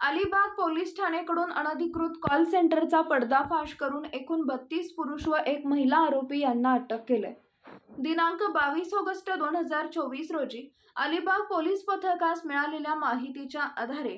Alibag police ठाणेकडून अनधिकृत call सेंटरचा पडदाफाश करून एकूण बत्तीस पुरुष व एक महिला आरोपी यांना अटक केले दिनांक बावीस ऑगस्ट दोन हजार चोवीस रोजी अलिबाग पोलीस पथकास मिळालेल्या माहितीच्या आधारे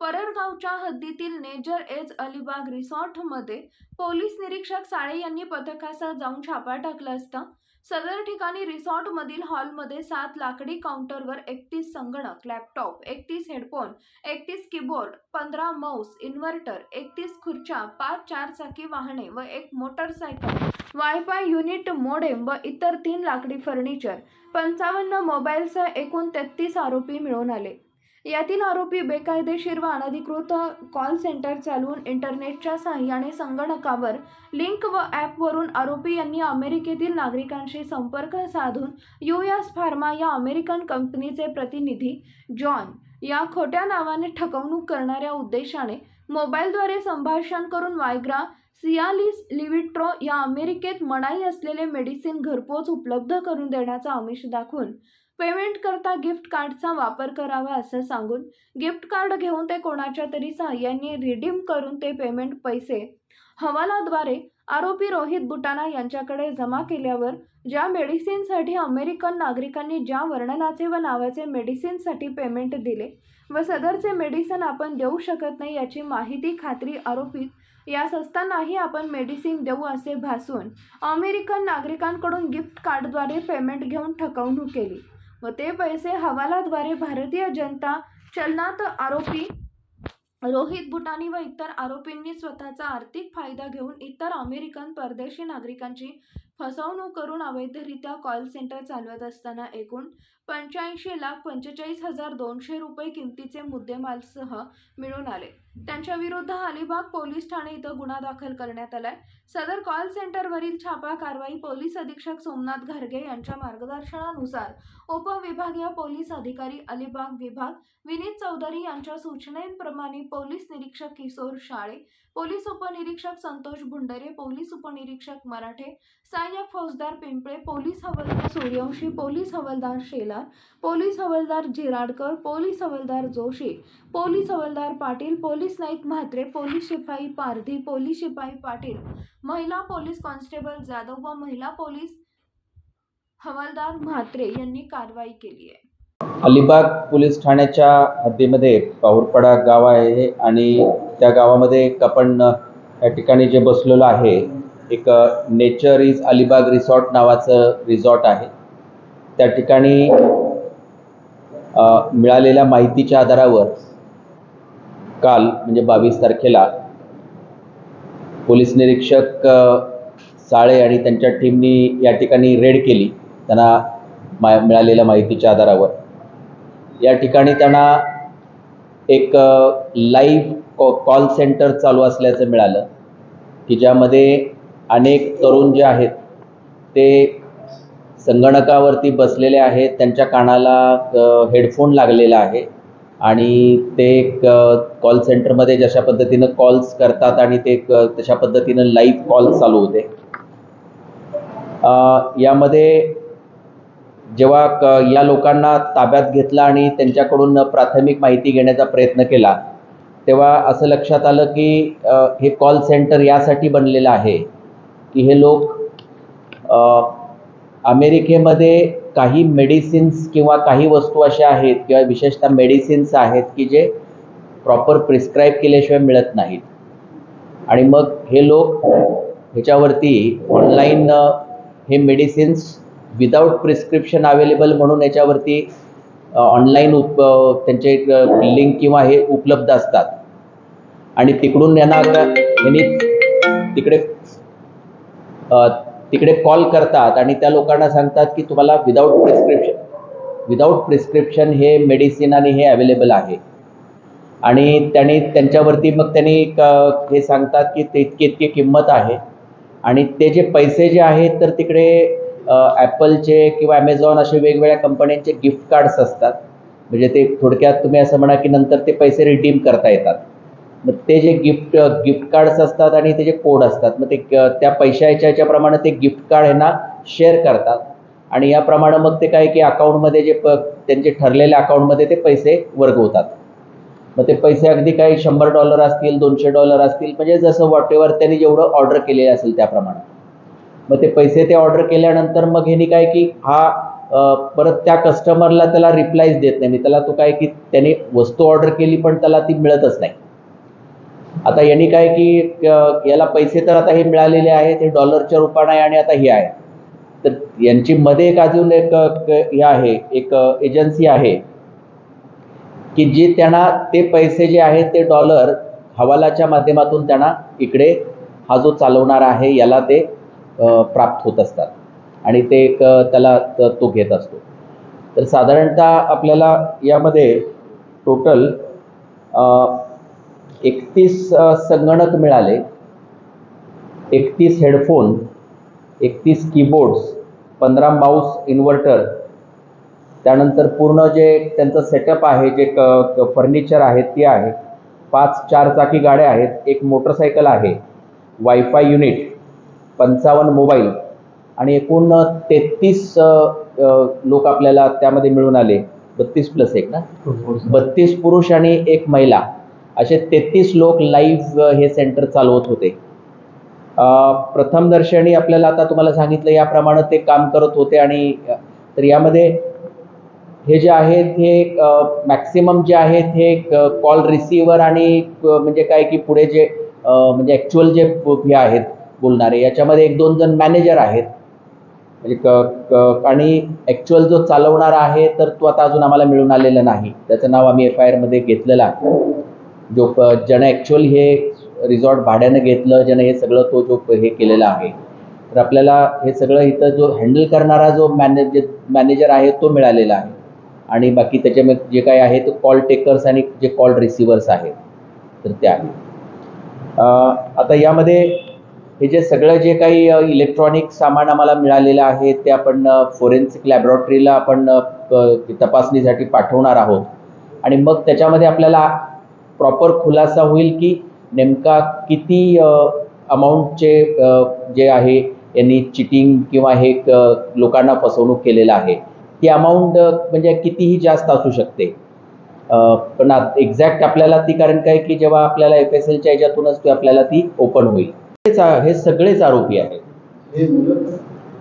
पररगावच्या हद्दीतील नेजर एज अलिबाग रिसॉर्टमध्ये पोलीस निरीक्षक साळे यांनी पथकासह जाऊन छापा टाकला असता सदर ठिकाणी रिसॉर्टमधील हॉलमध्ये सात लाकडी काउंटरवर एकतीस संगणक लॅपटॉप एकतीस हेडफोन एकतीस कीबोर्ड पंधरा माऊस इन्व्हर्टर एकतीस खुर्च्या पाच चारचाकी वाहने व एक मोटरसायकल वायफाय युनिट मोडेम व इतर तीन लाकडी फर्निचर पंचावन्न मोबाईलसह एकूण तेहतीस आरोपी मिळून आले. यातील आरोपी बेकायदेशीर व अनधिकृत कॉल सेंटर चालवून इंटरनेटच्या सहाय्याने संगणकावर लिंक व ॲपवरून आरोपी यांनी अमेरिकेतील नागरिकांशी संपर्क साधून यू एस फार्मा या अमेरिकन कंपनीचे प्रतिनिधी जॉन या खोट्या नावाने ठकवणूक करणाऱ्या उद्देशाने मोबाईलद्वारे संभाषण करून वायग्रा सियालिस लिव्हिट्रो या अमेरिकेत मनाई असलेले मेडिसिन घरपोच उपलब्ध करून देण्याचा आमिष दाखवून पेमेंट करता गिफ्ट कार्डचा वापर करावा असं सांगून गिफ्ट कार्ड घेऊन ते कोणाच्या तरी सहाय्याने रिडीम करून ते पेमेंट पैसे हवालाद्वारे आरोपी रोहित बुटाना यांच्याकडे जमा केल्यावर ज्या मेडिसिनसाठी अमेरिकन नागरिकांनी ज्या वर्णनाचे व नावाचे मेडिसिनसाठी पेमेंट दिले व सदरचे मेडिसिन आपण देऊ शकत नाही याची माहिती खात्री आरोपित यास असतानाही आपण मेडिसिन देऊ असे भासून अमेरिकन नागरिकांकडून गिफ्ट कार्डद्वारे पेमेंट घेऊन ठकवणूक केली. व ते पैसे हवालाद्वारे भारतीय जनता चलनात आरोपी रोहित बुटानी व इतर आरोपींनी स्वतःचा आर्थिक फायदा घेऊन इतर अमेरिकन परदेशी नागरिकांची फसवणूक करून अवैधरित्या कॉल सेंटर चालवत असताना एकूण पंच्याऐंशी लाख पंचेचाळीस हजार दोनशे रुपये किमतीचे मुद्देमालसह मिळून आले. त्यांच्या विरुद्ध अलिबाग पोलीस ठाणे इथं गुन्हा दाखल करण्यात आलाय. सदर कॉल सेंटरवरील छापा कारवाई पोलीस अधीक्षक सोमनाथ घारगे यांच्या मार्गदर्शनानुसार उपविभागीय पोलीस अधिकारी अलिबाग विभाग विनीत चौधरी यांच्या सूचनेप्रमाणे पोलीस निरीक्षक किशोर शाळे पोलीस उपनिरीक्षक संतोष भुंडरे पोलीस उपनिरीक्षक मराठे सहाय्यक फौजदार पिंपळे पोलीस हवालदार सूर्यवंशी पोलीस हवालदार शेलार पोलीस हवालदार झिराडकर पोलीस हवालदार जोशी पोलीस हवालदार पाटील पोलीस नाईक म्हात्रे पोलीस शिपाई पारधी पोलीस शिपाई पाटील महिला पोलीस कॉन्स्टेबल जाधव व महिला पोलीस हवालदार म्हात्रे यांनी कारवाई केली आहे. अलिबाग पोलीस ठाण्याच्या हद्दीमध्ये पाऊरपडा गाव आहे आणि त्या गावामध्ये एक आपण या ठिकाणी जे बसलेलं आहे एक नेचर इज अलिबाग रिसॉर्ट नावाचं रिसॉर्ट आहे. त्या ठिकाणी मिळालेल्या माहितीच्या आधारावर काल म्हणजे बावीस तारखेला पोलीस निरीक्षक साळे आणि त्यांच्या टीमनी या ठिकाणी रेड केली त्यांना मा मिळालेल्या माहितीच्या आधारावर. या ठिकाणी त्यांना एक लाईव्ह कॉ कॉल सेंटर चालू असल्याचं मिळालं की ज्यामध्ये अनेक तरुण जे आहेत ते संगणकावरती बसलेले आहेत त्यांच्या कानाला हेडफोन लागलेला आहे. आणि ते एक कॉल सेंटरमध्ये जशा पद्धतीनं कॉल्स करतात आणि ते तशा पद्धतीनं लाईव्ह कॉल चालू होते. यामध्ये जेव्हा क या लोकांना ताब्यात घेतला आणि त्यांच्याकडून प्राथमिक माहिती घेण्याचा प्रयत्न केला तेव्हा असं लक्षात आलं की हे कॉल सेंटर यासाठी बनलेलं आहे की हे लोक अमेरिकेमध्ये काही मेडिसिन्स किंवा काही वस्तू अशा आहेत किंवा विशेषतः मेडिसिन्स आहेत की जे प्रॉपर प्रिस्क्राईब केल्याशिवाय मिळत नाहीत. आणि मग हे लोक ह्याच्यावरती ऑनलाईन हे मेडिसिन्स विदाऊट प्रिस्क्रिप्शन अवेलेबल म्हणून याच्यावरती ऑनलाईन उप त्यांचे लिंक किंवा हे उपलब्ध असतात. आणि तिकडून यांना यांनी तिकडे तिकडे कॉल करतात आणि त्या लोकांना सांगतात की तुम्हाला विदाऊट प्रिस्क्रिप्शन विदाऊट प्रिस्क्रिप्शन हे मेडिसिन आणि हे अवेलेबल आहे. आणि त्यांनी त्यांच्यावरती मग त्यांनी क- हे सांगतात की ते इतकी इतकी किंमत आहे. आणि ते जे पैसे जे आहेत तर तिकडे ॲपलचे किंवा ॲमेझॉन असे वेगवेगळ्या कंपन्यांचे गिफ्ट कार्ड्स असतात. म्हणजे ते थोडक्यात तुम्ही असं म्हणा की नंतर ते पैसे रिडीम करता येतात. मग ते जे गिफ्ट गिफ्ट कार्ड्स असतात आणि त्याचे कोड असतात मग ते त्या पैशाच्या ह्याच्याप्रमाणे ते गिफ्ट कार्ड ह्यांना शेअर करतात. आणि याप्रमाणे मग ते काय की अकाउंटमध्ये जे प त्यांचे ठरलेल्या अकाउंटमध्ये ते पैसे वर्गवतात. मग ते पैसे अगदी काही शंभर डॉलर असतील दोनशे डॉलर असतील म्हणजे जसं वॉटेवर त्यांनी जेवढं ऑर्डर केलेलं असेल त्याप्रमाणे. मग ते पैसे ते ऑर्डर केल्यानंतर मग ह्यांनी काय की हा परत त्या कस्टमरला त्याला रिप्लायच देत नाही. मी त्याला तो काय की त्याने वस्तू ऑर्डर केली पण त्याला ती मिळतच नाही. आता यांनी काय की याला पैसे तर आता हे मिळालेले आहेत हे डॉलरच्या रूपाने आहे आणि आता हे आहे. तर यांची मध्ये एक अजून एक हे आहे एक एजन्सी आहे की जी त्यांना ते पैसे जे आहेत ते डॉलर हवालाच्या माध्यमातून त्यांना इकडे हा जो चालवणारा आहे याला ते प्राप्त होत असतात. आणि ते एक त्याला तो घेत असतो. तर साधारणतः आपल्याला यामध्ये टोटल एकतीस संगणक मिळाले. एकतीस हेडफोन एकतीस कीबोर्ड्स पंधरा माऊस इन्व्हर्टर. त्यानंतर पूर्ण जे त्यांचं सेटअप आहे जे क फर्निचर आहे ते आहे. पाच चारचाकी गाड्या आहेत एक मोटरसायकल आहे वायफाय युनिट पंचावन्न मोबाईल आणि एकूण तेहतीस लोक आपल्याला त्यामध्ये मिळून आले. बत्तीस प्लस एक ना? बत्तीस पुरुष आणि एक महिला. असे तेहतीस लोक लाईव्ह हे सेंटर चालवत होते. प्रथमदर्शनी आपल्याला आता तुम्हाला सांगितलं याप्रमाणे ते काम करत होते आणि तर यामध्ये हे जे आहेत हे मॅक्सिमम जे आहेत हे कॉल रिसिव्हर आणि म्हणजे काय की पुढे जे म्हणजे ॲक्च्युअल जे हे आहेत बोलणारे याच्यामध्ये एक दोन जण मॅनेजर आहेत. म्हणजे क क आणि ॲक्च्युअल जो चालवणारा आहे तर तो आता अजून आम्हाला मिळून आलेला नाही. त्याचं नाव आम्ही एफ आय आरमध्ये घेतलेलं आहे. जो प ज्यानं ॲक्च्युअल हे रिझॉर्ट भाड्यानं घेतलं ज्यानं हे सगळं तो जो हे केलेला आहे. तर आपल्याला हे सगळं इथं जो हँडल करणारा जो मॅनेज मॅनेजर आहे तो मिळालेला आहे. आणि बाकी त्याच्यामध्ये जे काही आहे तो कॉल टेकर्स आणि जे कॉल रिसिव्हर्स आहेत तर ते आहे आता यामध्ये हे जे सगळं जे काही इलेक्ट्रॉनिक सामान आम्हाला मिळालेलं आहे ते आपण फोरेन्सिक लॅबॉरेटरीला आपण तपासणीसाठी पाठवणार आहोत. आणि मग त्याच्यामध्ये आपल्याला प्रॉपर खुलासा होईल की नेमका किती अमाऊंटचे जे आहे यांनी चिटिंग किंवा हे लोकांना फसवणूक केलेलं आहे ती अमाऊंट म्हणजे कितीही जास्त असू शकते. पण एक्झॅक्ट आपल्याला ती कारण काय की जेव्हा आपल्याला एफ एस एलच्या याच्यातूनच ती आपल्याला ती ओपन होईल. हे सगळेच आरोपी आहेत.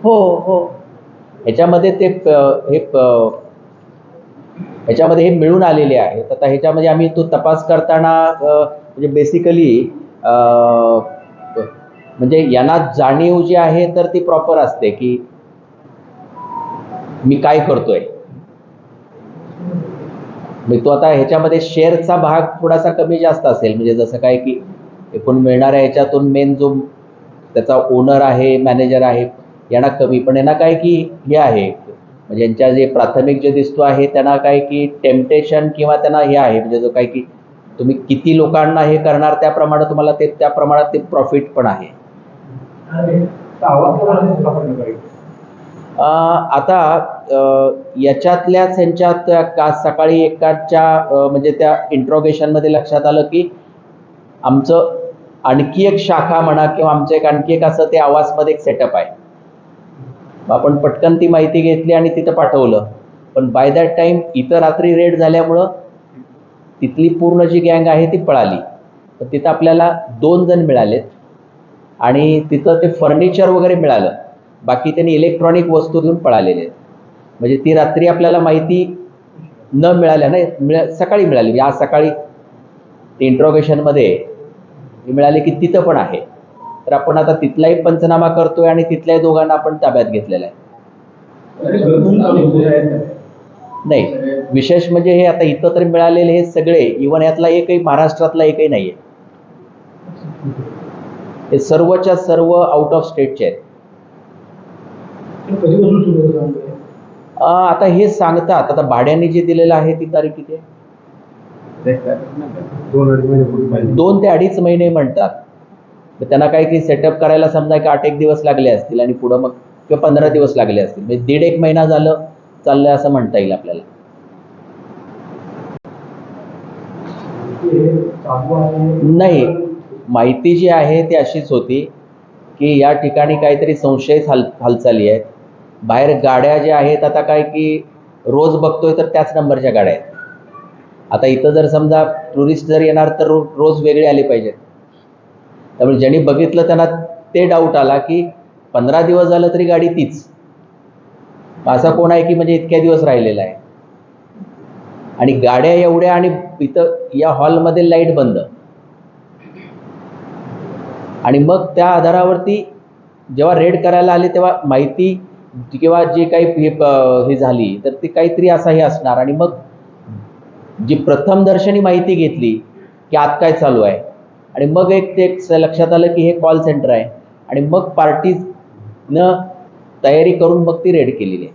हो हो ह्याच्यामध्ये ते हे ह्याच्यामध्ये हे मिळून आलेले आहेत आता ह्याच्यामध्ये आम्ही तो तपास करताना म्हणजे बेसिकली म्हणजे यांना जाणीव जी आहे तर ती प्रॉपर असते की मी काय करतोय. मी तो आता ह्याच्यामध्ये शेअरचा भाग थोडासा कमी जास्त असेल. म्हणजे जसं काय की एकूण मिळणाऱ्या ह्याच्यातून मेन जो त्याचा ओनर आहे मॅनेजर आहे यांना कमी. पण यांना काय की हे आहे म्हणजे यांच्या जे प्राथमिक जे दिसतो आहे त्यांना काय की टेम्पटेशन किंवा त्यांना हे आहे. म्हणजे जो काय की तुम्ही किती लोकांना हे करणार त्याप्रमाणे तुम्हाला ते त्या प्रमाणात ते प्रॉफिट पण आहे. आता याच्यातल्याच ह्यांच्यात का सकाळी एकाच्या म्हणजे त्या इंट्रोगेशनमध्ये लक्षात आलं की आमचं आणखी एक शाखा म्हणा किंवा आमचं एक आणखी एक असं ते आवाजमध्ये एक सेटअप आहे. आपण पटकन ती माहिती घेतली आणि तिथं पाठवलं. पण बाय दॅट टाईम इथं रात्री रेड झाल्यामुळं तिथली पूर्ण जी गँग आहे ती पळाली. तर तिथं आपल्याला दोन जण मिळालेत. आणि तिथं ते फर्निचर वगैरे मिळालं. बाकी त्यांनी इलेक्ट्रॉनिक वस्तू घेऊन पळालेले आहेत. म्हणजे ती रात्री आपल्याला माहिती न मिळाल्या नाही मिळा सकाळी मिळाली. म्हणजे आज सकाळी इंट्रोगेशनमध्ये मिळाले की तिथं पण आहे. तर आपण आता तिथलाही पंचनामा करतोय आणि तिथल्याही दोघांना आपण ताब्यात घेतलेला आहे. नाही विशेष म्हणजे हे आता इथं तर मिळालेले हे सगळे इवन यातला एकही महाराष्ट्रातला एकही नाहीये. हे सर्वच्या सर्व आउट ऑफ स्टेटचे आहेत. आता हे सांगतात आता भाड्याने जे दिलेलं आहे ती तारीख किती आहे? दोन ते अडीच महिने म्हणतात. तर त्यांना काही की सेटअप करायला समजा की आठ एक दिवस लागले असतील आणि पुढं मग किंवा पंधरा दिवस लागले असतील. म्हणजे दीड एक महिना झालं चाललंय असं म्हणता येईल आपल्याला. नाही. माहिती जी आहे ती अशीच होती की या ठिकाणी काहीतरी संशयित हाल हालचाली आहेत. बाहेर गाड्या ज्या आहेत आता काय की रोज बघतोय तर त्याच नंबरच्या गाड्या आहेत. आता इथं जर समजा टुरिस्ट जर येणार तर रोज वेगळे आले पाहिजेत. त्यामुळे ज्यांनी बघितलं त्यांना ते डाऊट आला की पंधरा दिवस झालं तरी गाडी तीच. असा कोण आहे की म्हणजे इतक्या दिवस राहिलेला आहे? आणि गाड्या एवढ्या आणि इथं या हॉलमध्ये लाइट बंद. आणि मग त्या आधारावरती जेव्हा रेड करायला आले तेव्हा माहिती किंवा जे काही हे झाली तर ती काहीतरी असाही असणार. आणि मग जी प्रथमदर्शनी माहिती घेतली की आत काय चालू आहे? आणि मग एक ते एक लक्षात आलं की हे कॉल सेंटर आहे. आणि मग पार्टीनं तयारी करून मग ती रेड केलेली आहे.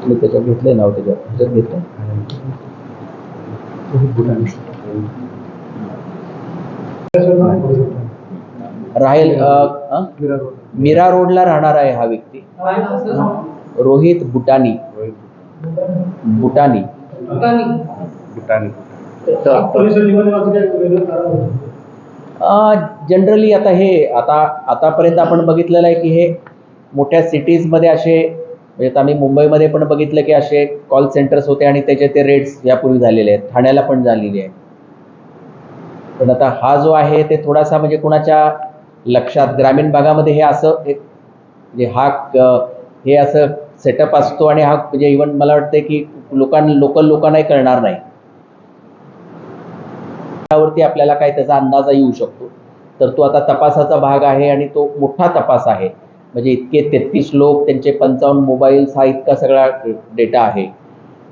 तुम्ही त्याच्यात घेतलंय नाव त्याच्यात त्याच्यात घेतलं राहील? मीरा रोडला राहणार आहे हा व्यक्ती. रोहित बुटानी. बुटानी. जनरली आता हे आता आतापर्यंत आपण बघितलेलं आहे की हे मोठ्या सिटीजमध्ये असे म्हणजे आता आम्ही मुंबईमध्ये पण बघितलं की असे कॉल सेंटर्स होते आणि त्याचे ते रेट्स यापूर्वी झालेले आहेत ठाण्याला पण झालेले आहे. पण आता हा जो आहे ते थोडासा म्हणजे कुणाच्या लक्षात ग्रामीण भागामध्ये हे असं एक म्हणजे हा हे असं सेटअप असतो आणि हा म्हणजे इवन मला वाटतं की लोकां लोकल लोकांनाही कळणार नाही. त्यावरती आपल्याला काय त्याचा अंदाजा येऊ शकतो. तर तो आता तपासाचा भाग आहे आणि तो मोठा तपास आहे. म्हणजे इतके तेहतीस लोक त्यांचे पंचावन्न मोबाईल्स हा इतका सगळा डेटा आहे.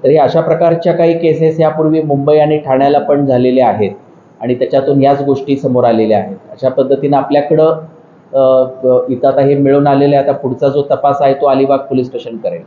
तर हे अशा प्रकारच्या काही केसेस यापूर्वी मुंबई आणि ठाण्याला पण झालेल्या आहेत. आणि त्याच्यातून याच गोष्टी समोर आलेल्या आहेत. अशा पद्धतीनं आपल्याकडं इथं आता हे मिळून आलेलं आहे. आता पुढचा जो तपास आहे तो अलिबाग पोलीस स्टेशन करेल.